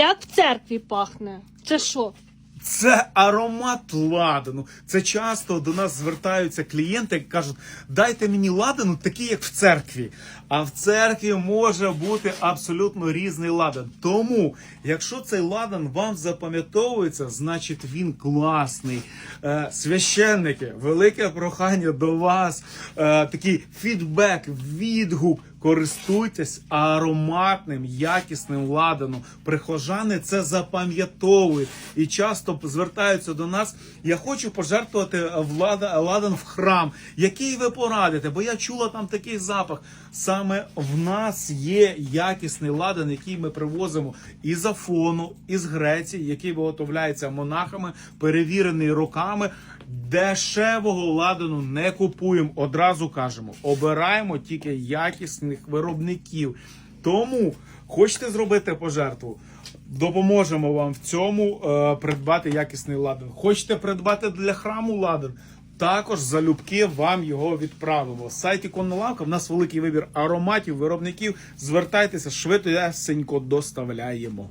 Як в церкві пахне? Це що? Це аромат ладану. Це часто до нас звертаються клієнти, які кажуть, дайте мені ладану, такий, як в церкві. А в церкві може бути абсолютно різний ладан. Тому, якщо цей ладан вам запам'ятовується, значить він класний. Е, священники, велике прохання до вас. Е, такий фідбек, відгук. Користуйтесь ароматним, якісним ладаном. Прихожани це запам'ятовують і часто звертаються до нас. Я хочу пожертвувати влада, ладан в храм. Який ви порадите? Бо я чула там такий запах. Саме в нас є якісний ладан, який ми привозимо із Афону, із Греції, який виготовляється монахами, перевірений роками. Дешевого ладану не купуємо. Одразу кажемо, обираємо тільки якісних виробників. Тому хочете зробити пожертву. Допоможемо вам в цьому е, придбати якісний ладен. Хочете придбати для храму ладен? Також залюбки вам його відправимо. Сайті Коннолавка в нас великий вибір ароматів, виробників. Звертайтеся швидко, ясенько доставляємо.